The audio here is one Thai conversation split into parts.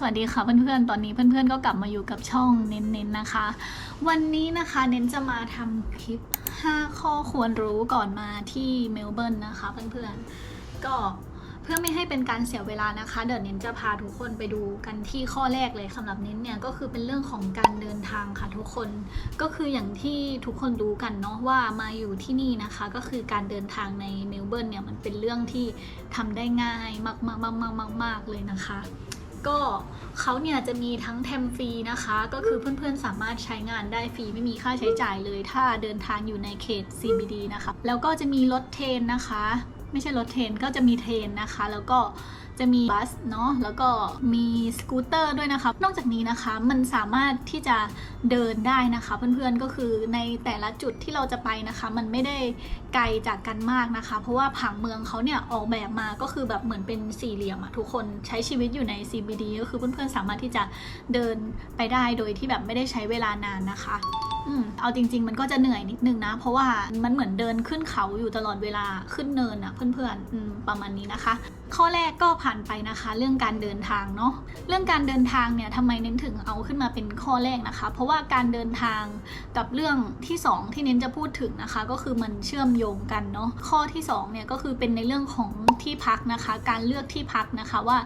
สวัสดีค่ะเพื่อนๆ ตอนนี้เพื่อนๆ ก็กลับมาอยู่กับช่องเน้นๆนะคะ วันนี้นะคะเน้นจะมาทำคลิป 5 ข้อควรรู้ก่อนมาที่เมลเบิร์นนะคะ เพื่อนๆ ก็เพื่อไม่ให้เป็นการเสียเวลานะคะ เดี๋ยวเน้นจะพาทุกคนไปดูกันที่ข้อแรกเลยสำหรับเน้นเนี่ยก็คือเป็นเรื่องของการเดินทางค่ะทุกคน ก็คืออย่างที่ทุกคนรู้กันเนาะว่ามาอยู่ที่นี่นะคะ ก็คือการเดินทางในเมลเบิร์นเนี่ยมันเป็นเรื่องที่ทำได้ง่ายมากๆๆๆๆเลยนะคะ ก็เขาเนี่ยจะมีทั้งแทมฟรีนะคะ ก็คือเพื่อนๆสามารถใช้งานได้ฟรีไม่มีค่าใช้จ่ายเลย ถ้าเดินทางอยู่ในเขต CBD นะคะ แล้วก็จะมีรถเทนนะคะ ไม่ใช่รถเทนก็จะมีเทนนะคะ แล้วก็ จะมีบัสเนาะแล้วก็มีสกูตเตอร์ด้วยนะคะนอกจากนี้นะคะมันสามารถที่จะเดินได้นะคะ เพื่อนๆก็คือในแต่ละจุดที่เราจะไปนะคะ มันไม่ได้ไกลจากกันมากนะคะ เพราะว่าผังเมืองเขาเนี่ยออกแบบมาก็คือแบบเหมือนเป็นสี่เหลี่ยมอะทุกคนใช้ชีวิตอยู่ใน CBD ก็คือเพื่อนๆสามารถที่จะเดินไปได้โดยที่แบบไม่ได้ใช้เวลานานนะคะ อืมเอาจริง ๆ มันก็จะเหนื่อยนิดนึงนะ เพราะว่ามันเหมือนเดินขึ้นเขาอยู่ตลอดเวลาขึ้นเนินอะเพื่อนๆอืมประมาณนี้นะคะ ข้อแรกก็ผ่านไปนะคะ เรื่องการเดินทางเนาะเรื่องการเดินทางเนี่ยทำไมเน้นถึงเอาขึ้นมาเป็นข้อแรกนะคะ เพราะว่าการเดินทางกับเรื่องที่สองที่เน้นจะพูดถึงนะคะ ก็คือมันเชื่อมโยงกันเนาะข้อที่สองเนี่ยก็คือเป็นในเรื่องของที่พักนะคะ การเลือกที่พักนะคะว่า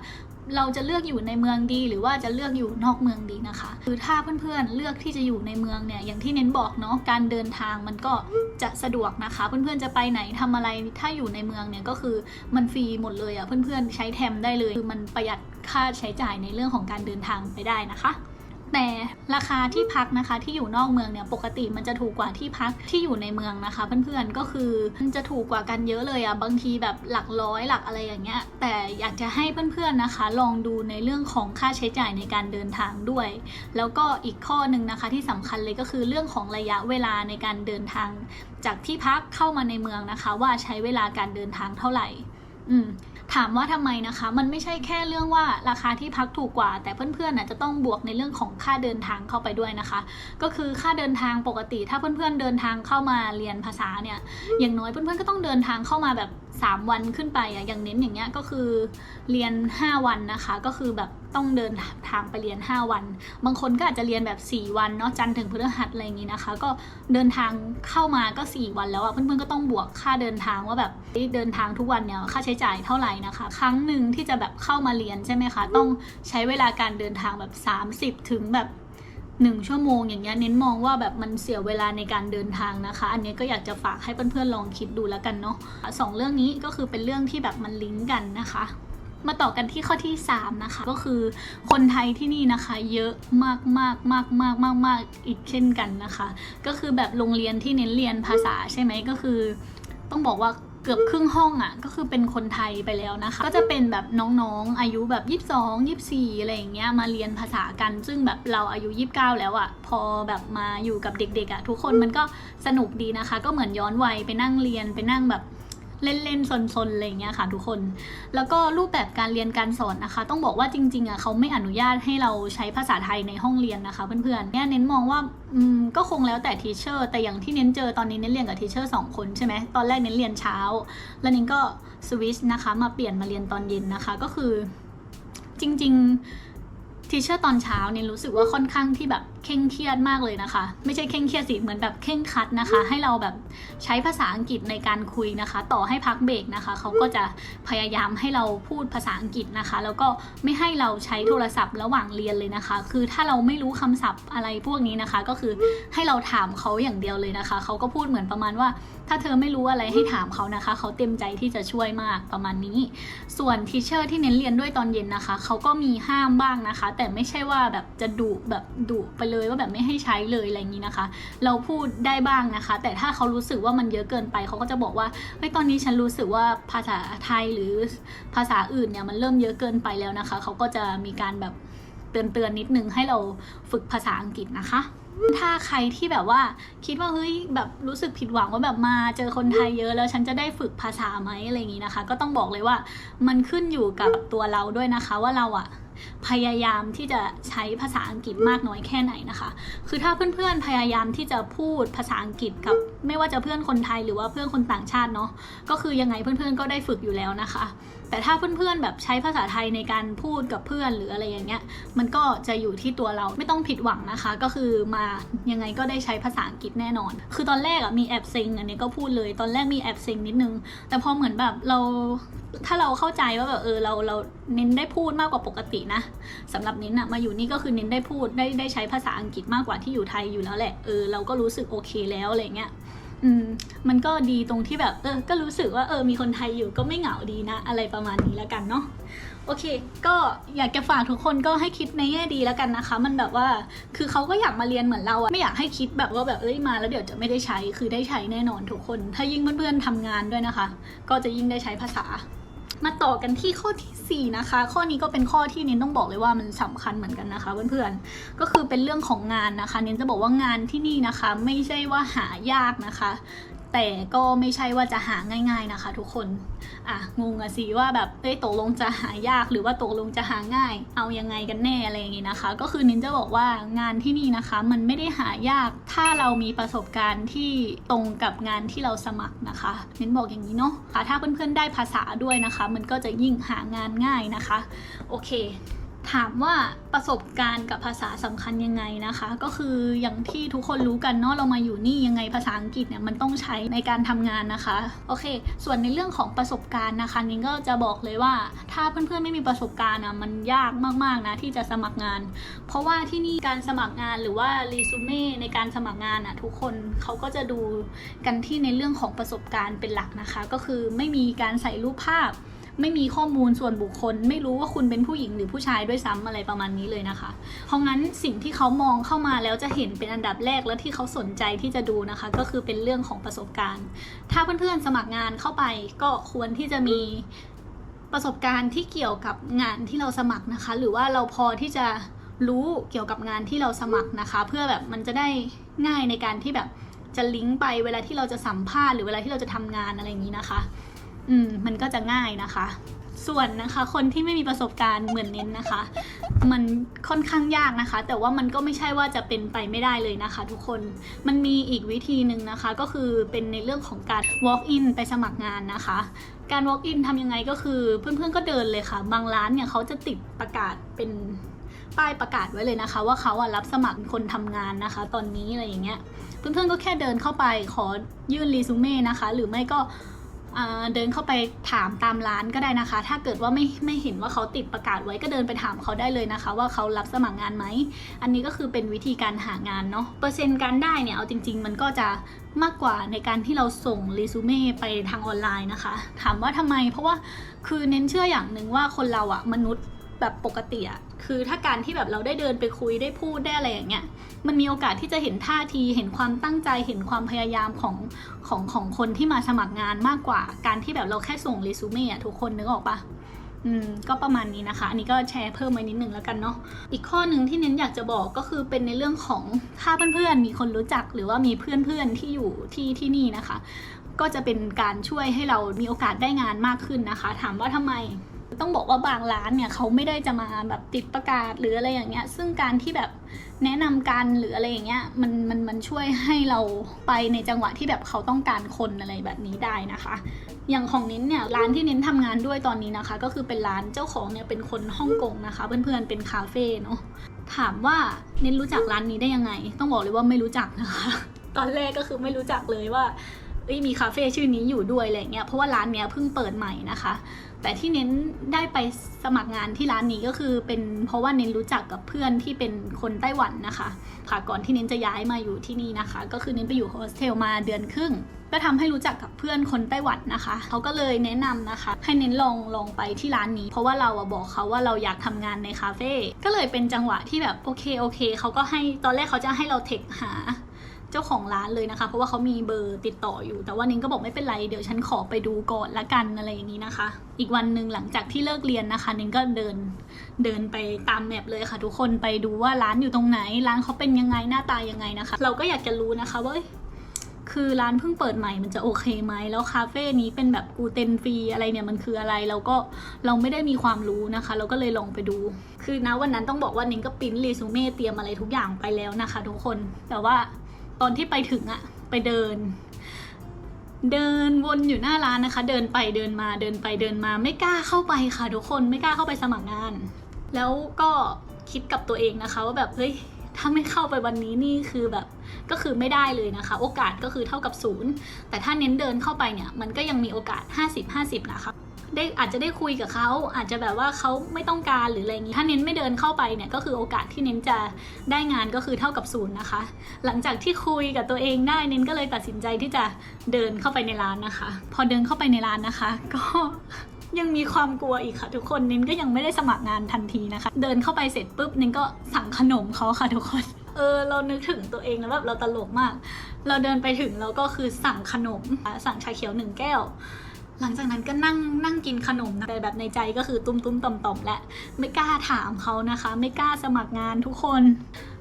เราจะเลือกอยู่ในเมืองดี หรือว่าจะเลือกอยู่นอกเมืองดีนะคะ คือถ้าเพื่อนๆเลือกที่จะอยู่ในเมืองเนี่ยอย่างที่เน้นบอกเนาะการเดินทางมันก็จะสะดวกนะคะ เพื่อนๆจะไปไหนทำอะไรถ้าอยู่ในเมืองเนี่ยก็คือมันฟรีหมดเลยอะ่ะเพื่อนๆใช้แทมได้เลยคือมันประหยัดค่าใช้จ่ายในเรื่องของการเดินทางไปได้นะคะ แต่ราคาที่พักนะคะที่อยู่นอกเมืองเนี่ยปกติมันจะถูกกว่าที่พักที่อยู่ในเมืองนะคะ เพื่อนๆก็คือมันจะถูกกว่ากันเยอะเลยอะ่ะบางทีแบบหลักร้อยหลักอะไรอย่างเงี้ยแต่อยากจะให้เพื่อนๆนะคะ ลองดูในเรื่องของค่าใช้จ่ายในการเดินทางด้วย แล้วก็อีกข้อหนึ่งนะคะที่สำคัญเลยก็คือเรื่องของระยะเวลาในการเดินทาง จากที่พักเข้ามาในเมืองนะคะ ว่าใช้เวลาการเดินทางเท่าไหร่ อืม ถามว่าทำไมนะคะ มันไม่ใช่แค่เรื่องว่าราคาที่พักถูกกว่า แต่เพื่อนๆอะจะต้องบวกในเรื่องของค่าเดินทางเข้าไปด้วยนะคะ ก็คือค่าเดินทางปกติ ถ้าเพื่อนๆเดินทางเข้ามาเรียนภาษาเนี่ยอย่างน้อยเพื่อนๆก็ต้องเดินทางเข้ามาแบบ 3 วันขึ้นไปอะอย่างเน้นอย่างเงี้ยก็คือเรียน 5 วันนะคะ ก็คือแบบต้องเดินทางไปเรียน 5 วัน บางคนก็อาจจะเรียนแบบ 4 วันเนาะจันถึงพฤหัสอะไรอย่างงี้นะคะ ก็เดินทางเข้ามาก็ 4 วันแล้วอะเพื่อนๆก็ต้องบวกค่าเดินทางว่าแบบเดินทางทุกวันเนี่ยค่าใช้จ่ายเท่าไหร่นะคะ ครั้งหนึ่งที่จะแบบเข้ามาเรียนใช่ไหมคะ ต้องใช้เวลาการเดินทางแบบ 30 ถึงแบบ หนึ่งชั่วโมงอย่างเงี้ยเน้นมองว่าแบบมันเสียเวลาในการเดินทางนะคะ อันนี้ก็อยากจะฝากให้เพื่อนๆลองคิดดูแล้วกันเนาะสองเรื่องนี้ก็คือเป็นเรื่องที่แบบมันลิงก์กันนะคะมาต่อกันที่ข้อที่ 3 นะคะ ก็คือคนไทยที่นี่นะคะ เยอะมากมากมากมากมากมากอีกเช่นกันนะคะ ก็คือแบบโรงเรียนที่เน้นเรียนภาษาใช่ไหมก็คือ ต้องบอกว่า เกือบครึ่งห้องอะ่ะก็คือเป็นคนไทยไปแล้วนะคะ ก็จะเป็นแบบน้องๆ อายุแบบ 22 24 อะไรอย่างเงี้ยมาเรียนภาษากัน ซึ่งแบบเราอายุ 29 แล้วอะ่ะ พอแบบมาอยู่กับเด็กๆอะ่ะทุกคนมันก็สนุกดีนะคะ ก็เหมือนย้อนวัยไปนั่งเรียนไปนั่งแบบ เล่นๆซนๆอะไรเงี้ยค่ะทุกคน แล้วก็รูปแบบการเรียนการสอนนะคะ ต้องบอกว่าจริงๆอะเขาไม่อนุญาตให้เราใช้ภาษาไทยในห้องเรียนนะคะเพื่อนๆเนี่ยเน้นมองว่าอืมก็คงแล้วแต่ทีเชอร์แต่อย่างที่เน้นเจอตอนนี้เน้นเรียนกับทีเชอร์สองคนใช่ไหมตอนแรกเน้นเรียนเช้า แล้วเน้นก็สวิชนะคะมาเปลี่ยนมาเรียนตอนเย็นนะคะก็คือจริง ๆทีเชอร์ตอนเช้าเนี่ยรู้สึกว่าค่อนข้างที่แบบ เคร่งเครียดมากเลยนะคะ ไม่ใช่เคร่งเครียดสิเหมือนแบบเคร่งคัดนะคะ ให้เราแบบใช้ภาษาอังกฤษในการคุยนะคะ ต่อให้พักเบรกนะคะเขาก็จะพยายามให้เราพูดภาษาอังกฤษนะคะ แล้วก็ไม่ให้เราใช้โทรศัพท์ระหว่างเรียนเลยนะคะ คือถ้าเราไม่รู้คำศัพท์อะไรพวกนี้นะคะ ก็คือให้เราถามเขาอย่างเดียวเลยนะคะเขาก็พูดเหมือนประมาณว่า ถ้าเธอไม่รู้อะไรให้ถามเขานะคะเขาเต็มใจที่จะช่วยมากประมาณนี้ ส่วนทีเชอร์ที่เน้นเรียนด้วยตอนเย็นนะคะเขาก็มีห้ามบ้างนะคะ แต่ไม่ใช่ว่าแบบจะดุแบบดุไปเลยว่าแบบไม่ให้ใช้เลยอะไรอย่างนี้นะคะ เราพูดได้บ้างนะคะ แต่ถ้าเขารู้สึกว่ามันเยอะเกินไปเขาก็จะบอกว่าเฮ้ยตอนนี้ฉันรู้สึกว่าภาษาไทยหรือภาษาอื่นเนี่ยมันเริ่มเยอะเกินไปแล้วนะคะ เขาก็จะมีการแบบเตือนเตือนๆนิดนึงให้เราฝึกภาษาอังกฤษนะคะถ้าใครที่แบบว่าคิดว่าเฮ้ยแบบรู้สึกผิดหวังว่าแบบมาเจอคนไทยเยอะแล้วฉันจะได้ฝึกภาษาไหมอะไรอย่างนี้นะคะ ก็ต้องบอกเลยว่ามันขึ้นอยู่กับตัวเราด้วยนะคะว่าเราอะ พยายามที่จะใช้ภาษาอังกฤษมากน้อยแค่ไหนนะคะ คือถ้าเพื่อนๆพยายามที่จะพูดภาษาอังกฤษกับไม่ว่าจะเพื่อนคนไทยหรือว่าเพื่อนคนต่างชาติเนาะก็คือยังไงเพื่อนๆก็ได้ฝึกอยู่แล้วนะคะ แต่ถ้าเพื่อนๆแบบใช้ภาษาไทยในการพูดกับเพื่อนหรืออะไรอย่างเงี้ย มันก็จะอยู่ที่ตัวเราไม่ต้องผิดหวังนะคะ ก็คือมายังไงก็ได้ใช้ภาษาอังกฤษแน่นอน คือตอนแรกอะมีแอบเซ็งอันนี้ก็พูดเลย ตอนแรกมีแอบเซ็งนิดนึง แต่พอเหมือนแบบเราถ้าเราเข้าใจว่าแบบเออเราเราเน้นได้พูดมากกว่าปกตินะสำหรับเน้นอะมาอยู่นี่ก็คือเน้นได้พูดได้ได้ใช้ภาษาอังกฤษมากกว่าที่อยู่ไทยอยู่แล้วแหละเออเราก็รู้สึกโอเคแล้วอะไรเงี้ย อืมมันก็ดีตรงที่แบบเออก็รู้สึกว่าเออมีคนไทยอยู่ก็ไม่เหงาดีนะ อะไรประมาณนี้แล้วกันเนาะโอเค ก็อยากจะฝากทุกคนก็ให้คิดในแง่ดีแล้วกันนะคะ มันแบบว่า คือเขาก็อยากมาเรียนเหมือนเราอะไม่อยากให้คิดแบบว่าแบบเอ้ยมาแล้วเดี๋ยวจะไม่ได้ใช้ คือได้ใช้แน่นอนทุกคน ถ้ายิ่งเพื่อนๆทำงานด้วยนะคะ ก็จะยิ่งได้ใช้ภาษา มาต่อกันที่ข้อทีสี่4นะคะ ข้อนี้ก็เป็นข้อที่เน้นต้องบอกเลยว่ามันสำคัญเหมือนกันนะคะเพื่อนๆ ก็คือเป็นเรื่องของงานนะคะ เน้นจะบอกว่างานที่นี่นะคะ ไม่ใช่ว่าหายากนะคะ แต่ก็ไม่ใช่ว่าจะหาง่ายๆนะคะ ทุกคน อะงงอะสิว่าแบบเอ้ยตกลงจะหายากหรือว่าตกลงจะหาง่าย เอายังไงกันแน่อะไรอย่างงี้นะคะ ก็คือนินจะบอกว่างานที่นี่นะคะ มันไม่ได้หายาก ถ้าเรามีประสบการณ์ที่ตรงกับงานที่เราสมัครนะคะนินบอกอย่างนี้เนาะค่ะถ้าเพื่อนๆได้ภาษาด้วยนะคะ มันก็จะยิ่งหางานง่ายนะคะ โอเค ถามว่าประสบการณ์กับภาษาสำคัญยังไงนะคะ ก็คืออย่างที่ทุกคนรู้กันเนาะเรามาอยู่นี่ยังไงภาษาอังกฤษเนี่ยมันต้องใช้ในการทำงานนะคะโอเค ส่วนในเรื่องของประสบการณ์นะคะนิ้งก็จะบอกเลยว่า ถ้าเพื่อนๆไม่มีประสบการณ์อะมันยากมากๆนะที่จะสมัครงาน เพราะว่าที่นี่การสมัครงานหรือว่ารีซูเม่ในการสมัครงานอะทุกคนเขาก็จะดูกันที่ในเรื่องของประสบการณ์เป็นหลักนะคะ ก็คือไม่มีการใส่รูปภาพ ไม่มีข้อมูลส่วนบุคคล ไม่รู้ว่าคุณเป็นผู้หญิงหรือผู้ชายด้วยซ้ำอะไรประมาณนี้เลยนะคะ เพราะงั้นสิ่งที่เขามองเข้ามาแล้วจะเห็นเป็นอันดับแรกและที่เขาสนใจที่จะดูนะคะ ก็คือเป็นเรื่องของประสบการณ์ ถ้าเพื่อนๆสมัครงานเข้าไปก็ควรที่จะมีประสบการณ์ที่เกี่ยวกับงานที่เราสมัครนะคะ หรือว่าเราพอที่จะรู้เกี่ยวกับงานที่เราสมัครนะคะ เพื่อแบบมันจะได้ง่ายในการที่แบบจะลิงก์ไปเวลาที่เราจะสัมภาษณ์หรือเวลาที่เราจะทำงานอะไรอย่างนี้นะคะ อืมมันก็จะง่ายนะคะ ส่วนนะคะคนที่ไม่มีประสบการณ์เหมือนเน้นนะคะ มันค่อนข้างยากนะคะ แต่ว่ามันก็ไม่ใช่ว่าจะเป็นไปไม่ได้เลยนะคะ ทุกคนมันมีอีกวิธีหนึ่งนะคะ ก็คือเป็นในเรื่องของการ walk in ไปสมัครงานนะคะ การ walk in ทำยังไงก็คือเพื่อนๆก็เดินเลยค่ะ บางร้านเนี่ยเขาจะติดประกาศเป็นป้ายประกาศไว้เลยนะคะ ว่าเขาอะรับสมัครคนทำงานนะคะ ตอนนี้อะไรอย่างเงี้ยเพื่อนๆก็แค่เดินเข้าไปขอยื่นรีซูเม่นะคะ หรือไม่ก็ เดินเข้าไปถามตามร้านก็ได้นะคะ ถ้าเกิดว่าไม่ไม่เห็นว่าเขาติดประกาศไว้ก็เดินไปถามเขาได้เลยนะคะ ว่าเขารับสมัครงานไหม อันนี้ก็คือเป็นวิธีการหางานเนาะ เปอร์เซ็นต์การได้เนี่ยเอาจริง ๆ มันก็จะมากกว่าในการที่เราส่งรีซูเม่ไปทางออนไลน์นะคะ ถามว่าทำไม เพราะว่าคือเน้นเชื่ออย่างหนึ่งว่าคนเราอะมนุษย์ แบบปกติอะคือถ้าการที่แบบเราได้เดินไปคุยได้พูดได้อะไรอย่างเงี้ย มันมีโอกาสที่จะเห็นท่าทีเห็นความตั้งใจเห็นความพยายามของของของคนที่มาสมัครงานมากกว่า การที่แบบเราแค่ส่งเรซูเม่อะทุกคนนึกออกปะอืมก็ประมาณนี้นะคะ อันนี้ก็แชร์เพิ่มไว้นิดนึงแล้วกันเนาะ อีกข้อหนึ่งที่เน้นอยากจะบอกก็คือเป็นในเรื่องของถ้าเพื่อนๆ มีคนรู้จักหรือว่ามีเพื่อนๆ ที่อยู่ที่ที่นี่นะคะ ก็จะเป็นการช่วยให้เรามีโอกาสได้งานมากขึ้นนะคะ ถามว่าทำไม ต้องบอกว่าบางร้านเนี่ยเขาไม่ได้จะมาแบบติดประกาศหรืออะไรอย่างเงี้ย ซึ่งการที่แบบแนะนำกันหรืออะไรอย่างเงี้ยมันมันมันช่วยให้เราไปในจังหวะที่แบบเขาต้องการคนอะไรแบบนี้ได้นะคะ อย่างของนิ้นเนี่ยร้านที่นิ้นทำงานด้วยตอนนี้นะคะ ก็คือเป็นร้านเจ้าของเนี่ยเป็นคนฮ่องกงนะคะ เพื่อนๆเป็นคาเฟ่เนาะถามว่านิ้นรู้จักร้านนี้ได้ยังไง ต้องบอกเลยว่าไม่รู้จักนะคะ ตอนแรกก็คือไม่รู้จักเลยว่าเอ้ยมีคาเฟ่ชื่อนี้อยู่ด้วยอะไรเงี้ยเพราะว่าร้านเนี้ยเพิ่งเปิดใหม่นะคะ แต่ที่เน้นได้ไปสมัครงานที่ร้านนี้ก็คือเป็นเพราะว่าเน้นรู้จักกับเพื่อนที่เป็นคนไต้หวันนะคะค่ะก่อนที่เน้นจะย้ายมาอยู่ที่นี่นะคะ ก็คือเน้นไปอยู่โฮสเทลมาเดือนครึ่งก็ทำให้รู้จักกับเพื่อนคนไต้หวันนะคะ เขาก็เลยแนะนำนะคะ ให้เน้นลองลองไปที่ร้านนี้ เพราะว่าเราอะบอกเขาว่าเราอยากทำงานในคาเฟ่ ก็เลยเป็นจังหวะที่แบบโอเคโอเค เขาก็ให้ตอนแรกเขาจะให้เราเทคหา เจ้าของร้านเลยนะคะ เพราะว่าเขามีเบอร์ติดต่ออยู่ แต่ว่านิ้งก็บอกไม่เป็นไรเดี๋ยวฉันขอไปดูก่อนละกันอะไรอย่างนี้นะคะ อีกวันหนึ่งหลังจากที่เลิกเรียนนะคะ นิ้งก็เดินเดินไปตามแมปเลยค่ะ ทุกคนไปดูว่าร้านอยู่ตรงไหน ร้านเขาเป็นยังไงหน้าตายังไงนะคะ เราก็อยากจะรู้นะคะว่าคือร้านเพิ่งเปิดใหม่มันจะโอเคไหมแล้วคาเฟ่นี้เป็นแบบกูเตนฟรีอะไรเนี่ยมันคืออะไรเราก็เราไม่ได้มีความรู้นะคะ เราก็เลยลองไปดู คือนะวันนั้นต้องบอกว่านิ้งก็ปริ้นรีซูเม่เตรียมอะไรทุกอย่างไปแล้วนะคะ ทุกคนแต่ว่า ตอนที่ไปถึงอะไปเดิน เดินวนอยู่หน้าร้านนะคะ เดินไปเดินมาเดินไปเดินมา ไม่กล้าเข้าไปค่ะทุกคนไม่กล้าเข้าไปสมัครงาน แล้วก็คิดกับตัวเองนะคะว่าแบบเฮ้ยถ้าไม่เข้าไปวันนี้นี่คือแบบก็คือไม่ได้เลยนะคะ โอกาสก็คือเท่ากับศูนย์แต่ถ้าเน้นเดินเข้าไปเนี่ยมันก็ยังมีโอกาส 50-50 นะคะ ได้อาจจะได้คุยกับเขาอาจจะแบบว่าเขาไม่ต้องการหรืออะไรอย่างนี้ถ้าเน้นไม่เดินเข้าไปเนี่ยก็คือโอกาสที่เน้นจะได้งานก็คือเท่ากับศูนย์นะคะ หลังจากที่คุยกับตัวเองได้เน้นก็เลยตัดสินใจที่จะเดินเข้าไปในร้านนะคะ พอเดินเข้าไปในร้านนะคะ ก็ยังมีความกลัวอีกค่ะทุกคนเน้นก็ยังไม่ได้สมัครงานทันทีนะคะ เดินเข้าไปเสร็จปุ๊บเน้นก็สั่งขนมเขาค่ะทุกคน เออ เรานึกถึงตัวเองแล้วแบบเราตลกมาก เราเดินไปถึงเราก็คือสั่งขนมสั่งชาเขียวหนึ่งแก้ว หลังจากนั้นก็นั่งนั่งกินขนมนะแต่แบบในใจก็คือตุ้มตุ้มต่อมต่อมและไม่กล้าถามเขานะคะ ไม่กล้าสมัครงานทุกคน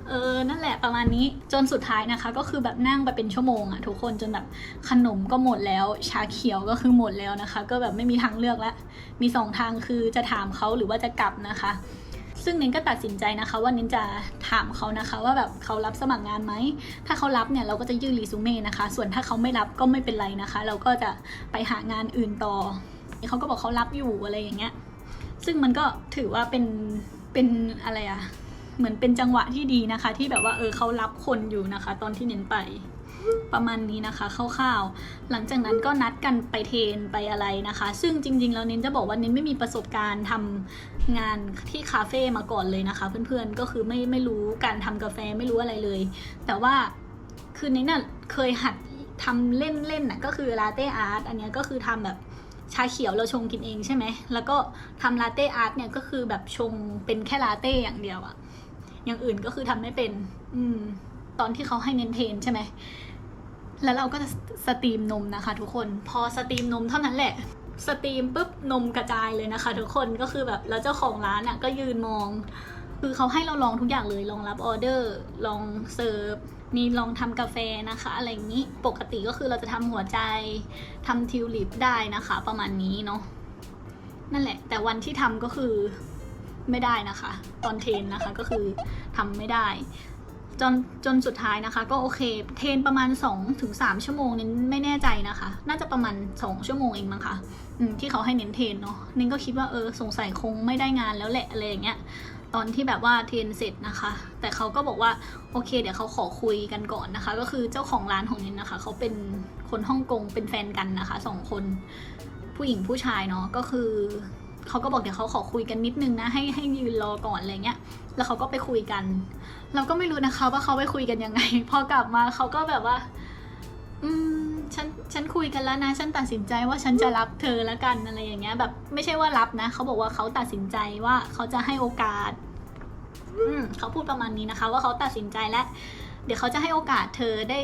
เออ นั่นแหละประมาณนี้จนสุดท้ายนะคะ ก็คือแบบนั่งไปเป็นชั่วโมงอะทุกคนจนแบบขนมก็หมดแล้ว ชาเขียวก็คือหมดแล้วนะคะ ก็แบบไม่มีทางเลือกแล้วมีสองทางคือจะถามเขาหรือว่าจะกลับนะคะ ซึ่งเน้นก็ตัดสินใจนะคะ ว่าเน้นจะถามเขานะคะ ว่าแบบเขารับสมัครงานไหม ถ้าเขารับเนี่ยเราก็จะยื่นรีซูเม่นะคะ ส่วนถ้าเขาไม่รับก็ไม่เป็นไรนะคะ เราก็จะไปหางานอื่นต่อ เขาก็บอกเขารับอยู่อะไรอย่างเงี้ย ซึ่งมันก็ถือว่าเป็นเป็นอะไรอะเหมือนเป็นจังหวะที่ดีนะคะ ที่แบบว่าเออเขารับคนอยู่นะคะ ตอนที่เน้นไป ประมาณนี้นะคะคร่าวๆ หลังจากนั้นก็นัดกันไปเทรนไปอะไรนะคะ ซึ่งจริงๆ แล้วเน้นจะบอกว่าเน้นไม่มีประสบการณ์ทำงานที่คาเฟ่มาก่อนเลยนะคะ เพื่อนๆ ก็คือไม่ไม่รู้การทำกาแฟไม่รู้อะไรเลย แต่ว่าคือเน้นน่ะเคยหัดทำเล่นๆน่ะก็คือลาเต้อาร์ตอันนี้ก็คือทำแบบชาเขียวเราชงกินเองใช่ไหม แล้วก็ทำลาเต้อาร์ตเนี่ยก็คือแบบชงเป็นแค่ลาเต้อย่างเดียวอะอย่างอื่นก็คือทำไม่เป็น อืม ตอนที่เขาให้เน้นเทนใช่ไหม แล้วเราก็จะสตรีมนมนะคะทุกคน พอสตรีมนมเท่านั้นแหละ สตรีมปุ๊บนมกระจายเลยนะคะ ทุกคนก็คือแบบแล้วเจ้าของร้านอะก็ยืนมอง คือเขาให้เราลองทุกอย่างเลยลองรับออเดอร์ลองเสิร์ฟมีลองทำกาแฟนะคะ อะไรอย่างนี้ปกติก็คือเราจะทำหัวใจทำทิวลิปได้นะคะ ประมาณนี้เนาะนั่นแหละ แต่วันที่ทำก็คือไม่ได้นะคะ ตอนเทรนนะคะก็คือทำไม่ได้ จนจนสุดท้ายนะคะ ก็โอเค เทรนประมาณ2ถึง3ชั่วโมงเน้นไม่แน่ใจนะคะ น่าจะประมาณ 2 ชั่วโมงเองมั้งคะที่เขาให้เน้นเทรนเนาะเน้นก็คิดว่าเออสงสัยคงไม่ได้งานแล้วแหละอะไรอย่างเงี้ยตอนที่แบบว่าเทรนเสร็จนะคะ แต่เขาก็บอกว่าโอเค เดี๋ยวเขาขอคุยกันก่อนนะคะ ก็คือเจ้าของร้านของเน้นนะคะ เขาเป็นคนฮ่องกงเป็นแฟนกันนะคะสองคนผู้หญิงผู้ชายเนาะก็คือเขาก็บอกเดี๋ยวเขาขอคุยกันนิดนึงนะให้ให้ยืนรอก่อนอะไรเงี้ย แล้วเขาก็ไปคุยกัน เราก็ไม่รู้นะคะว่าเขาไปคุยกันยังไง พอกลับมาเขาก็แบบว่า อืม ฉัน ฉันคุยกันแล้วนะ ฉันตัดสินใจว่าฉันจะรับเธอแล้วกันอะไรอย่างเงี้ย แบบ ไม่ใช่ว่ารับนะ เขาบอกว่าเขาตัดสินใจว่าเขาจะให้โอกาส อืม เขาพูดประมาณนี้นะคะ ว่าเขาตัดสินใจแล้ว เดี๋ยวเขาจะให้โอกาสเธอได้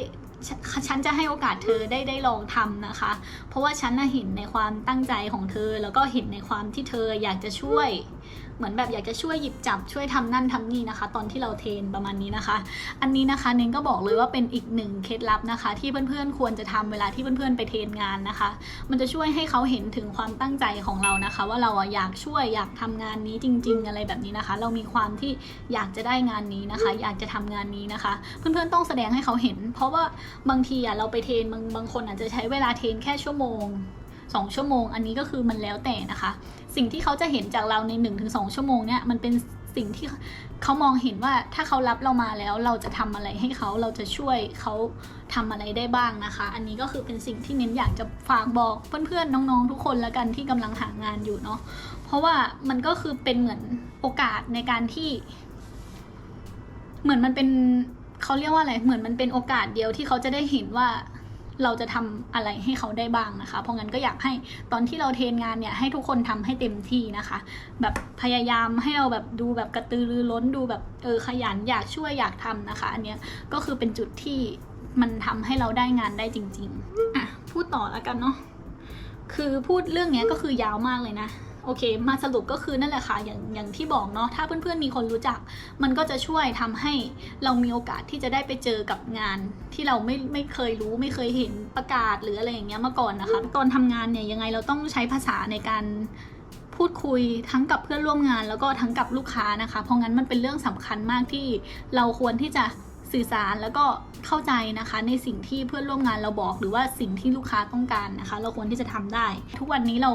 ฉฉันจะให้โอกาสเธอได้ได้ลองทำนะคะ เพราะว่าฉันน่ะเห็นในความตั้งใจของเธอ แล้วก็เห็นในความที่เธออยากจะช่วย เหมือนแบบอยากจะช่วยหยิบจับช่วยทำนั่นทำนี่นะคะ ตอนที่เราเทรนประมาณนี้นะคะ อันนี้นะคะเน้นก็บอกเลยว่าเป็นอีกหนึ่งเคล็ดลับนะคะ ที่เพื่อนๆควรจะทำเวลาที่เพื่อนๆไปเทรนงานนะคะ มันจะช่วยให้เขาเห็นถึงความตั้งใจของเรานะคะ ว่าเราอะอยากช่วยอยากทำงานนี้จริง ๆ อะไรแบบนี้นะคะ เรามีความที่อยากจะได้งานนี้นะคะ อยากจะทำงานนี้นะคะ เพื่อนๆต้องแสดงให้เขาเห็น เพราะว่าบางทีอะเราไปเทรนบางบางคนอาจจะใช้เวลาเทรนแค่ชั่วโมง สองชั่วโมง อันนี้ก็คือมันแล้วแต่นะคะ สิ่งที่เขาจะเห็นจากเราใน1นถึงสชั่วโมงเนี่ยมันเป็นสิ่งที่เขามองเห็นว่าถ้าเขารับเรามาแล้วเราจะทำอะไรให้เขาเราจะช่วยเขาทำอะไรได้บ้างนะคะ อันนี้ก็คือเป็นสิ่งที่เน้นอยากจะฝากบอกเพื่อนๆน้องๆ ทุกคนแล้วกันที่กำลังหางานอยู่เนาะเพราะว่ามันก็คือเป็นเหมือนโอกาสในการที่ เหมือนมันเป็นเขาเรียกว่าอะไรเหมือนมันเป็นโอกาสเดียวที่เขาจะได้เห็นว่า เราจะทำอะไรให้เขาได้บ้างนะคะ เพราะงั้นก็อยากให้ตอนที่เราเทรนงานเนี่ยให้ทุกคนทำให้เต็มที่นะคะ แบบพยายามให้เราแบบดูแบบกระตือรือร้นดูแบบเออขยันอยากช่วยอยากทำนะคะ อันเนี้ยก็คือเป็นจุดที่มันทำให้เราได้งานได้จริง ๆ อะพูดต่อแล้วกันเนาะคือพูดเรื่องเนี้ยก็คือยาวมากเลยนะ โอเค มาสรุปก็คือนั่นแหละค่ะอย่างอย่างที่บอกเนาะถ้าเพื่อนๆมีคนรู้จัก มันก็จะช่วยทำให้เรามีโอกาสที่จะได้ไปเจอกับงานที่เราไม่ไม่เคยรู้ไม่เคยเห็นประกาศหรืออะไรอย่างเงี้ยมาก่อนนะคะตอนทำงานเนี่ยยังไงเราต้องใช้ภาษาในการพูดคุยทั้งกับเพื่อนร่วมงานแล้วก็ทั้งกับลูกค้านะคะ เพราะงั้นมันเป็นเรื่องสำคัญมากที่เราควรที่จะ สื่อสารแล้วก็เข้าใจนะคะในสิ่งที่เพื่อนร่วมงานเราบอก หรือว่าสิ่งที่ลูกค้าต้องการนะคะ เราควรที่จะทำได้ ทุกวันนี้เรา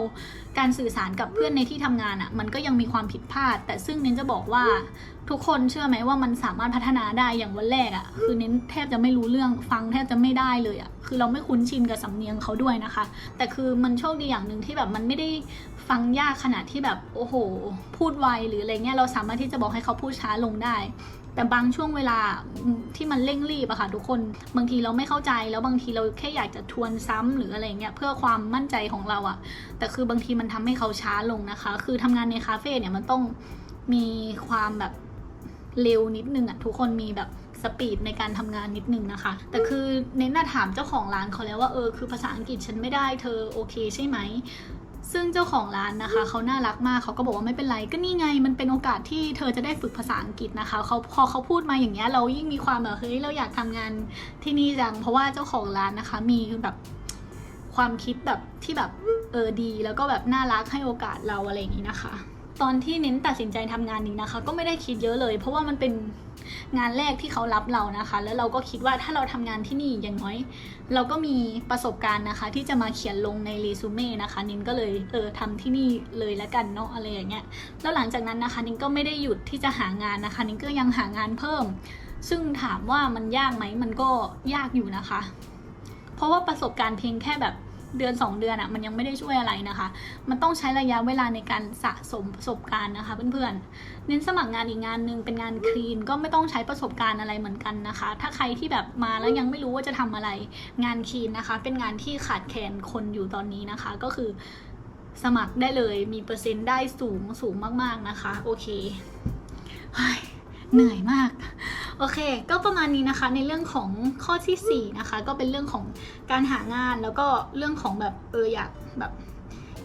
การสื่อสารกับเพื่อนในที่ทำงานอะ่ะมันก็ยังมีความผิดพลาด แต่ซึ่งเน้นจะบอกว่าทุกคนเชื่อไหมว่ามันสามารถพัฒนาได้อย่างวันแรกอะ่ะคือเน้นแทบจะไม่รู้เรื่องฟังแทบจะไม่ได้เลยอะ่ะคือเราไม่คุ้นชินกับสำเนียงเขาด้วยนะคะ แต่คือมันโชคดีอย่างหนึ่งที่แบบมันไม่ได้ฟังยากขนาดที่แบบโอ้โห พูดไวหรืออะไรเงี้ยเราสามารถที่จะบอกให้เขาพูดช้าลงได้ แต่บางช่วงเวลาที่มันเร่งรีบอะค่ะทุกคนบางทีเราไม่เข้าใจแล้วบางทีเราแค่อยากจะทวนซ้ำหรืออะไรเงี้ยเพื่อความมั่นใจของเราอะแต่คือบางทีมันทำให้เขาช้าลงนะคะ คือทำงานในคาเฟ่เนี่ยมันต้องมีความแบบเร็วนิดนึงอะทุกคนมีแบบสปีดในการทำงานนิดนึงนะคะ แต่คือเน้นน่ะถามเจ้าของร้านเขาแล้วว่าเออคือภาษาอังกฤษฉันไม่ได้เธอโอเคใช่ไหม ซึ่งเจ้าของร้านนะคะเขาน่ารักมากเขาก็บอกว่าไม่เป็นไรก็นี่ไง มันเป็นโอกาสที่เธอจะได้ฝึกภาษาอังกฤษนะคะเขาพอเขาพูดมาอย่างเงี้ยเรายิ่งมีความแบบเฮ้ยเราอยากทำงานที่นี่จังเพราะว่าเจ้าของร้านนะคะ มีแบบความคิดแบบที่แบบเออดี แล้วก็แบบน่ารักให้โอกาสเราอะไรอย่างนี้นะคะ ตอนที่เน้นตัดสินใจทำงานนี้นะคะ ก็ไม่ได้คิดเยอะเลย เพราะว่ามันเป็น งานแรกที่เขารับเรานะคะ แล้วเราก็คิดว่าถ้าเราทำงานที่นี่อย่างน้อย เราก็มีประสบการณ์นะคะ ที่จะมาเขียนลงในเรซูเม่นะคะนินก็เลยเออทำที่นี่เลยแล้วกันเนาะอะไรอย่างเงี้ยแล้วหลังจากนั้นนะคะนินก็ไม่ได้หยุดที่จะหางานนะคะนินก็ยังหางานเพิ่ม ซึ่งถามว่ามันยากไหมมันก็ยากอยู่นะคะ เพราะว่าประสบการณ์เพียงแค่แบบ เดือน 2 เดือนอะ่ะมันยังไม่ได้ช่วยอะไรนะคะ มันต้องใช้ระยะเวลาในการสะสมประสบการณ์นะคะเพื่อนๆ เน้นสมัครงานอีกงานหนึ่งเป็นงานคลีนก็ไม่ต้องใช้ประสบการณ์อะไรเหมือนกันนะคะ ถ้าใครที่แบบมาแล้วยังไม่รู้ว่าจะทำอะไรงานคลีนนะคะ เป็นงานที่ขาดแคลนคนอยู่ตอนนี้นะคะ ก็คือสมัครได้เลยมีเปอร์เซ็นต์ได้สูงสูงมากๆนะคะ โอเค เหนื่อยมาก โอเค ก็ประมาณนี้นะคะในเรื่องของข้อที่4นะคะก็เป็นเรื่องของการหางานแล้วก็เรื่องของแบบเอออยากแบบ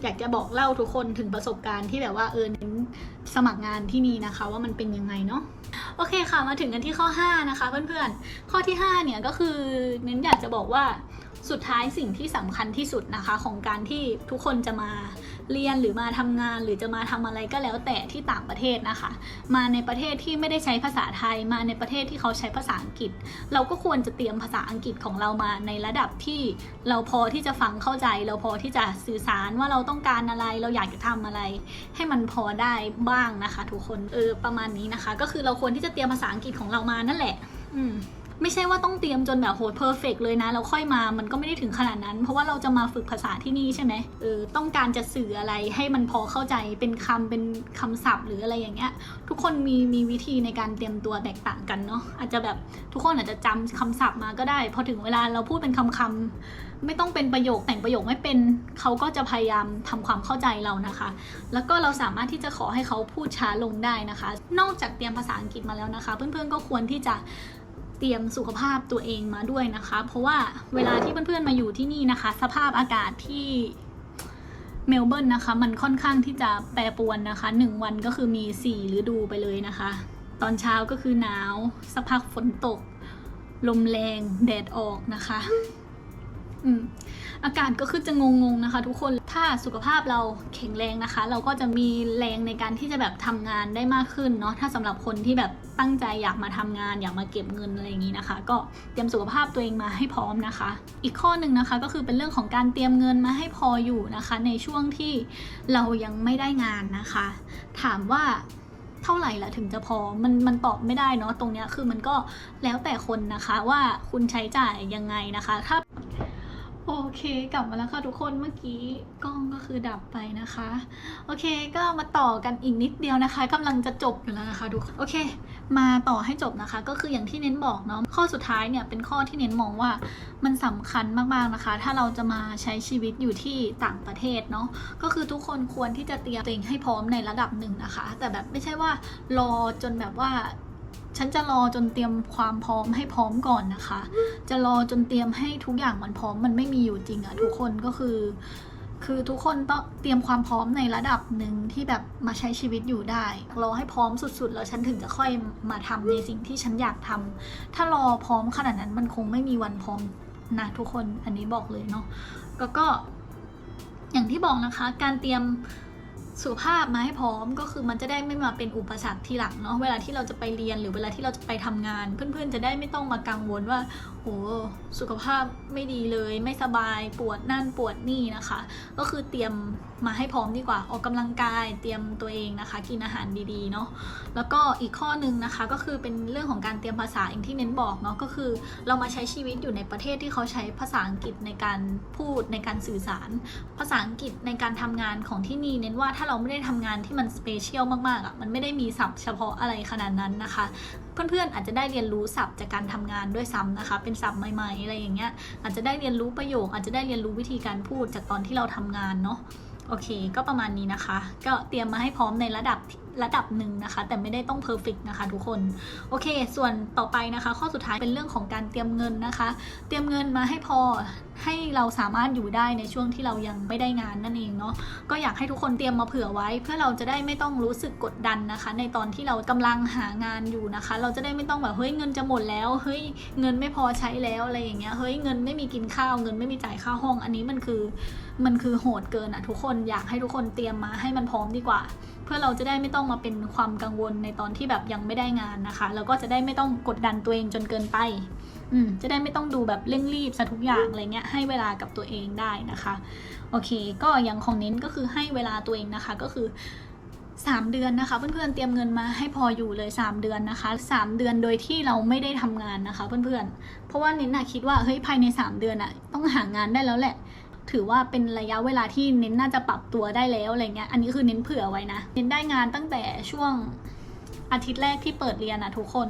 อยากจะบอกเล่าทุกคนถึงประสบการณ์ที่แบบว่าเออเน้นสมัครงานที่นี่นะคะ ว่ามันเป็นยังไงเนาะโอเคค่ะมาถึงกันที่ข้อ 5 นะคะ เพื่อนๆ ข้อที่ 5 เนี่ยก็คือเน้นอยากจะบอกว่าสุดท้ายสิ่งที่สำคัญที่สุดนะคะ ของการที่ทุกคนจะมา เรียนหรือมาทำงานหรือจะมาทำอะไรก็แล้วแต่ที่ต่างประเทศนะคะ มาในประเทศที่ไม่ได้ใช้ภาษาไทย มาในประเทศที่เขาใช้ภาษาอังกฤษ เราก็ควรจะเตรียมภาษาอังกฤษของเรามาในระดับที่เราพอที่จะฟังเข้าใจ เราพอที่จะสื่อสารว่าเราต้องการอะไร เราอยากจะทำอะไร ให้มันพอได้บ้างนะคะ ทุกคนเออประมาณนี้นะคะ ก็คือเราควรที่จะเตรียมภาษาอังกฤษของเรามานั่นแหละ อืม ไม่ใช่ว่าต้องเตรียมจนแบบโหเพอร์เฟกเลยนะแล้วค่อยมามันก็ไม่ได้ถึงขนาดนั้น เพราะว่าเราจะมาฝึกภาษาที่นี่ใช่ไหมเออต้องการจะสื่ออะไรให้มันพอเข้าใจเป็นคำเป็นคำศัพท์หรืออะไรอย่างเงี้ยทุกคนมีมีวิธีในการเตรียมตัวแตกต่างกันเนาะอาจจะแบบทุกคนอาจจะจำคำศัพท์มาก็ได้พอถึงเวลาเราพูดเป็นคำคำๆไม่ต้องเป็นประโยคแต่งประโยคไม่เป็นเขาก็จะพยายามทำความเข้าใจเรานะคะ แล้วก็เราสามารถที่จะขอให้เขาพูดช้าลงได้นะคะ นอกจากเตรียมภาษาอังกฤษมาแล้วนะคะ เพื่อนๆก็ควรที่จะ เตรียมสุขภาพตัวเองมาด้วยนะคะ เพราะว่าเวลาที่เพื่อนๆมาอยู่ที่นี่นะคะ สภาพอากาศที่เมลเบิร์นนะคะ มันค่อนข้างที่จะแปรปรวนนะคะหนึ่งวันก็คือมีสี่ฤดูไปเลยนะคะ ตอนเช้าก็คือหนาว สักพักฝนตก ลมแรง แดดออกนะคะ อากาศก็คือจะงงๆนะคะ ทุกคน ถ้าสุขภาพเราแข็งแรงนะคะ เราก็จะมีแรงในการที่จะแบบทำงานได้มากขึ้นเนาะ ถ้าสำหรับคนที่แบบตั้งใจอยากมาทำงานอยากมาเก็บเงินอะไรอย่างนี้นะคะ ก็เตรียมสุขภาพตัวเองมาให้พร้อมนะคะ อีกข้อหนึ่งนะคะก็คือเป็นเรื่องของการเตรียมเงินมาให้พออยู่นะคะ ในช่วงที่เรายังไม่ได้งานนะคะ ถามว่าเท่าไหร่ละถึงจะพอ มันมันตอบไม่ได้เนาะตรงเนี้ยคือมันก็แล้วแต่คนนะคะว่าคุณใช้จ่ายยังไงนะคะ ถ้า โอเคกลับมาแล้วค่ะทุกคนเมื่อกี้กล้องก็คือดับไปนะคะ โอเคก็มาต่อกันอีกนิดเดียวนะคะกำลังจะจบอยู่แล้วนะคะทุกคนโอเค มาต่อให้จบนะคะ ก็คืออย่างที่เน้นบอกเนาะข้อสุดท้ายเนี่ยเป็นข้อที่เน้นมองว่ามันสำคัญมากๆนะคะ ถ้าเราจะมาใช้ชีวิตอยู่ที่ต่างประเทศเนาะก็คือทุกคนควรที่จะเตรียมตัวเองให้พร้อมในระดับหนึ่งนะคะ แต่แบบไม่ใช่ว่ารอจนแบบว่า ฉันจะรอจนเตรียมความพร้อมให้พร้อมก่อนนะคะ จะรอจนเตรียมให้ทุกอย่างมันพร้อมมันไม่มีอยู่จริงอะทุกคนก็คือ คือทุกคนต้องเตรียมความพร้อมในระดับหนึ่งที่แบบมาใช้ชีวิตอยู่ได้รอให้พร้อมสุดๆ แล้วฉันถึงจะค่อยมาทำในสิ่งที่ฉันอยากทำถ้ารอพร้อมขนาดนั้นมันคงไม่มีวันพร้อมนะทุกคนอันนี้บอกเลยเนาะแล้วก็อย่างที่บอกนะคะ การเตรียม สุภาพมาให้พร้อมก็คือมันจะได้ไม่มาเป็นอุปสรรคทีหลังเนาะเวลาที่เราจะไปเรียนหรือเวลาที่เราจะไปทำงาน เพื่อนๆจะได้ไม่ต้องมากังวลว่า สุขภาพไม่ดีเลยไม่สบายปวดนั่นปวดนี่นะคะ ก็คือเตรียมมาให้พร้อมดีกว่าออกกำลังกายเตรียมตัวเองนะคะ กินอาหารดีๆเนาะแล้วก็อีกข้อหนึ่งนะคะก็คือเป็นเรื่องของการเตรียมภาษาอย่างที่เน้นบอกเนาะก็คือเรามาใช้ชีวิตอยู่ในประเทศที่เขาใช้ภาษาอังกฤษในการพูดในการสื่อสาร ภาษาอังกฤษในการทำงานของที่นี่เน้นว่าถ้าเราไม่ได้ทำงานที่มันสเปเชียลมากๆอะ่ะมันไม่ได้มีศัพท์เฉพาะอะไรขนาดนั้นนะคะ เพื่อนๆอาจจะได้เรียนรู้ศัพท์จากการทำงานด้วยซ้ำนะคะ เป็นศัพท์ใหม่ๆอะไรอย่างเงี้ยอาจจะได้เรียนรู้ประโยค อาจจะได้เรียนรู้วิธีการพูดจากตอนที่เราทำงานเนาะโอเค ก็ประมาณนี้นะคะ ก็เตรียมมาให้พร้อมในระดับ ระดับหนึ่งนะคะ แต่ไม่ได้ต้องเพอร์เฟกนะคะทุกคน โอเค ส่วนต่อไปนะคะ ข้อสุดท้ายเป็นเรื่องของการเตรียมเงินนะคะ เตรียมเงินมาให้พอให้เราสามารถอยู่ได้ในช่วงที่เรายังไม่ได้งานนั่นเองเนาะก็อยากให้ทุกคนเตรียมมาเผื่อไว้ เพื่อเราจะได้ไม่ต้องรู้สึกกดดันนะคะ ในตอนที่เรากำลังหางานอยู่นะคะ เราจะได้ไม่ต้องแบบเฮ้ยเงินจะหมดแล้วเฮ้ยเงินไม่พอใช้แล้วอะไรอย่างเงี้ยเฮ้ยเงินไม่มีกินข้าวเงินไม่มีจ่ายค่าห้อง อันนี้มันคือมันคือโหดเกินอะทุกคนอยากให้ทุกคนเตรียมมาให้มันพร้อมดีกว่า พื่อเราจะได้ไม่ต้องมาเป็นความกังวลในตอนที่แบบยังไม่ได้งานนะคะ แล้วก็จะได้ไม่ต้องกดดันตัวเองจนเกินไปอืมจะได้ไม่ต้องดูแบบเร่งรีบซะทุกอย่างอะไรเงี้ยให้เวลากับตัวเองได้นะคะโอเค ก็อย่างของเน้นก็คือให้เวลาตัวเองนะคะก็คือ3เดือนนะคะเพื่อนๆเตรียมเงินมาให้พออยู่เลย 3 เดือนนะคะ3เดือนโดยที่เราไม่ได้ทำงานนะคะเพื่อนๆเพราะว่าเน้นน่ะคิดว่าเฮ้ยภายใน 3 เดือนอะต้องหางานได้แล้วแหละ ถือว่าเป็นระยะเวลาที่เน้นน่าจะปรับตัวได้แล้วอะไรเงี้ย อันนี้คือเน้นเผื่อไว้นะ เน้นได้งานตั้งแต่ช่วงอาทิตย์แรกที่เปิดเรียนอะทุกคน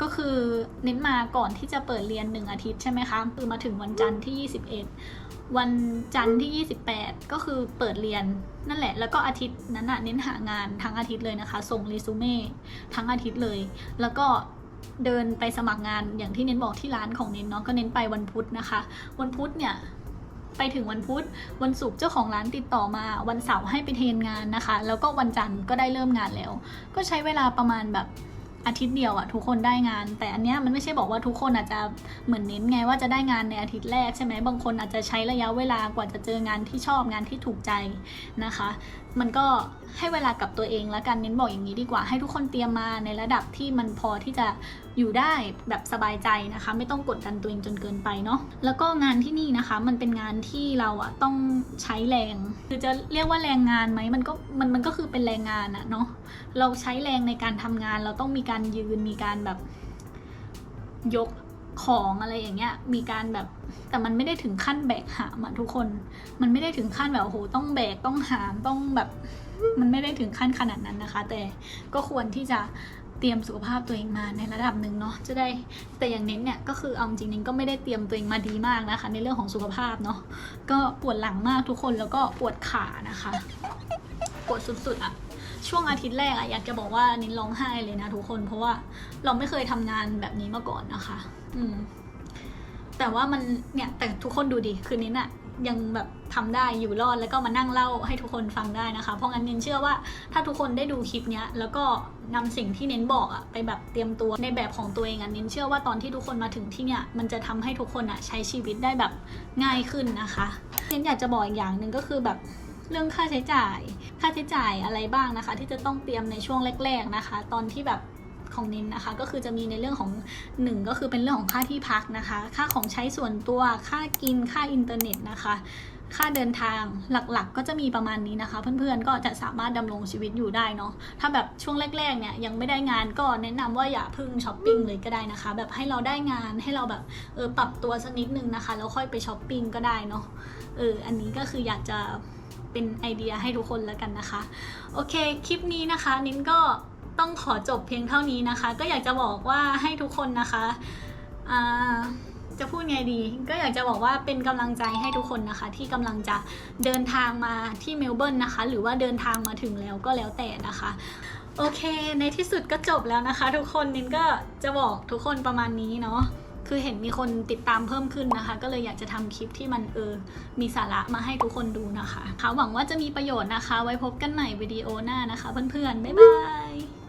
ก็คือเน้นมาก่อนที่จะเปิดเรียนหนึ่งอาทิตย์ใช่ไหมคะ คือมาถึงวันจันทร์ที่ 21 วันจันทร์ที่ 28 ก็คือเปิดเรียนนั่นแหละ แล้วก็อาทิตย์นั้นอะเน้นหางานทั้งอาทิตย์เลยนะคะ ส่งเรซูเม่ทั้งอาทิตย์เลย แล้วก็เดินไปสมัครงานอย่างที่เน้นบอกที่ร้านของเน้นเนาะ ก็เน้นไปวันพุธนะคะ วันพุธเนี่ย ไปถึงวันพุธ วันศุกร์เจ้าของร้านติดต่อมา วันเสาร์ให้ไปเทรนงานนะคะ แล้วก็วันจันทร์ก็ได้เริ่มงานแล้ว ก็ใช้เวลาประมาณแบบอาทิตย์เดียวอะทุกคนได้งาน แต่อันเนี้ยมันไม่ใช่บอกว่าทุกคนอาจจะเหมือนเน้นไงว่าจะได้งานในอาทิตย์แรกใช่ไหมบางคนอาจจะใช้ระยะเวลากว่าจะเจองานที่ชอบงานที่ถูกใจนะคะ มันก็ ให้เวลากับตัวเองแล้วกันเน้นบอกอย่างนี้ดีกว่าให้ทุกคนเตรียมมาในระดับที่มันพอที่จะอยู่ได้แบบสบายใจนะคะ ไม่ต้องกดดันตัวเองจนเกินไปเนาะแล้วก็งานที่นี่นะคะมันเป็นงานที่เราอะต้องใช้แรง คือจะเรียกว่าแรงงานไหมมันก็มันมันก็คือเป็นแรงงานอะเนาะเราใช้แรงในการทำงาน เราต้องมีการยืนมีการแบบยกของอะไรอย่างเงี้ย มีการแบบ แต่มันไม่ได้ถึงขั้นแบกหามอะทุกคน มันไม่ได้ถึงขั้นแบบโอ้โหต้องแบก ต้องหาม ต้องแบบ มันไม่ได้ถึงขั้นขนาดนั้นนะคะ แต่ก็ควรที่จะเตรียมสุขภาพตัวเองมาในระดับหนึ่งเนาะจะได้แต่อย่างเน้นเนี่ยก็คือเอาจริงเน้นก็ไม่ได้เตรียมตัวเองมาดีมากนะคะ ในเรื่องของสุขภาพเนาะก็ปวดหลังมากทุกคนแล้วก็ปวดขานะคะปวดสุดๆอะช่วงอาทิตย์แรกอะอยากจะบอกว่านิ้นร้องไห้เลยนะทุกคน เพราะว่าเราไม่เคยทำงานแบบนี้มาก่อนนะคะ อืมแต่ว่ามันเนี่ยแต่ทุกคนดูดิคือนิ้นอะ ยังแบบทำได้อยู่รอดแล้วก็มานั่งเล่าให้ทุกคนฟังได้นะคะ เพราะงั้นเน้นเชื่อว่าถ้าทุกคนได้ดูคลิปเนี้ยแล้วก็นำสิ่งที่เน้นบอกอะไปแบบเตรียมตัวในแบบของตัวเองอะเน้นเชื่อว่าตอนที่ทุกคนมาถึงที่เนี่ยมันจะทำให้ทุกคนอะใช้ชีวิตได้แบบง่ายขึ้นนะคะเน้นอยากจะบอกอีกอย่างหนึ่งก็คือแบบเรื่องค่าใช้จ่าย ค่าใช้จ่ายอะไรบ้างนะคะ ที่จะต้องเตรียมในช่วงแรก ๆนะคะ ตอนที่แบบ ของนินนะคะ ก็คือจะมีในเรื่องของหนึ่งก็คือเป็นเรื่องของค่าที่พักนะคะ ค่าของใช้ส่วนตัว ค่ากิน ค่าอินเทอร์เน็ตนะคะ ค่าเดินทางหลักๆ ก็จะมีประมาณนี้นะคะ เพื่อนๆ ก็จะสามารถดำรงชีวิตอยู่ได้เนาะ ถ้าแบบช่วงแรกๆ เนี่ยยังไม่ได้งานก็แนะนำว่าอย่าพึ่งช้อปปิ้งเลยก็ได้นะคะ แบบให้เราได้งานให้เราแบบเออปรับตัวสักนิดนึงนะคะแล้วค่อยไปช้อปปิ้งก็ได้เนาะ เอออันนี้ก็คืออยากจะเป็นไอเดียให้ทุกคนแล้วกันนะคะ โอเค คลิปนี้นะคะ นิ้นก็ ต้องขอจบเพียงเท่านี้นะคะ ก็อยากจะบอกว่าให้ทุกคนนะคะอ่าจะพูดไงดี ก็อยากจะบอกว่าเป็นกำลังใจให้ทุกคนนะคะ ที่กำลังจะเดินทางมาที่เมลเบิร์นนะคะ หรือว่าเดินทางมาถึงแล้วก็แล้วแต่นะคะโอเค ในที่สุดก็จบแล้วนะคะ ทุกคนนินก็จะบอกทุกคนประมาณนี้เนาะคือเห็นมีคนติดตามเพิ่มขึ้นนะคะ ก็เลยอยากจะทำคลิปที่มันเออ มีสาระมาให้ทุกคนดูนะคะค่ะหวังว่าจะมีประโยชน์นะคะ ไว้พบกันใหม่วิดีโอหน้านะคะ เพื่อนๆ บ๊ายบาย